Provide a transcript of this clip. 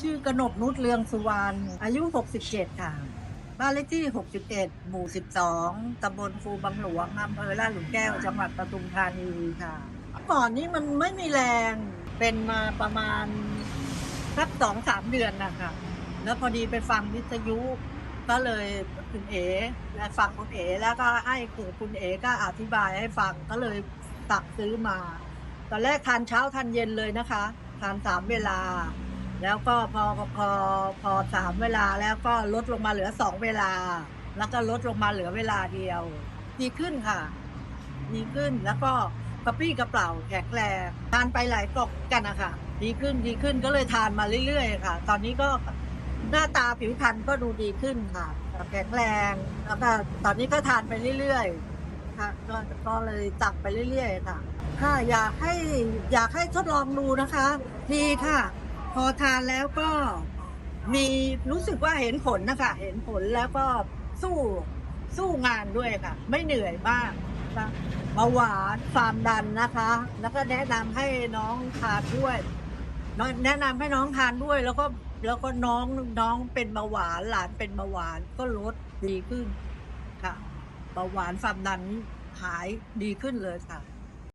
ชื่อกนกนุชเรืองสุวรรณอายุ 67 ค่ะ บ้านเลขที่ 61 หมู่ 12 ตำบลฟูบางหลวงอำเภอลาดหลุมแก้ว จังหวัดปทุมธานีค่ะก่อนนี้มันไม่มีแรงเป็นมาประมาณสักสองสามเดือนนะคะแล้วพอดีไปฟังวิทยุก็เลยคุณเอ๋และฟังคุณเอ๋แล้วก็ให้คุณคุณเอ๋ก็อธิบายให้ฟังก็เลยตักซื้อมา ตอนแรกทานเช้าทานเย็นเลยนะคะ ทานสามเวลา แล้วก็พอพอพอสามเวลาแล้วก็ลดลงมาเหลือสองเวลา แล้วก็ลดลงมาเหลือเวลาเดียว ดีขึ้นค่ะ ดีขึ้นแล้วก็กระปี้กระเปร่าแข็งแรงทานไปหลายกล่องกันนะคะดีขึ้นดีขึ้นก็เลยทานมาเรื่อยๆค่ะ ตอนนี้ก็หน้าตาผิวพรรณก็ดูดีขึ้นค่ะแข็งแรงแล้วก็ตอนนี้ก็ทานไปเรื่อยๆค่ะก็ก็เลยตักไปเรื่อยๆค่ะ ค่ะอยากให้อยากให้ทดลองดูนะคะ ดีค่ะ พอทานแล้วก็มีรู้สึกว่าเห็นผลนะคะ เห็นผลแล้วก็สู้สู้งานด้วยค่ะ ไม่เหนื่อยมากนะคะเบาหวานความดันนะคะ แล้วก็แนะนำให้น้องทานด้วยน้องแนะนำให้น้องทานด้วย แล้วก็แล้วก็น้องน้องเป็นเบาหวานหลานเป็นเบาหวานก็ลดดีขึ้นค่ะเบาหวานความดันหายดีขึ้นเลยค่ะ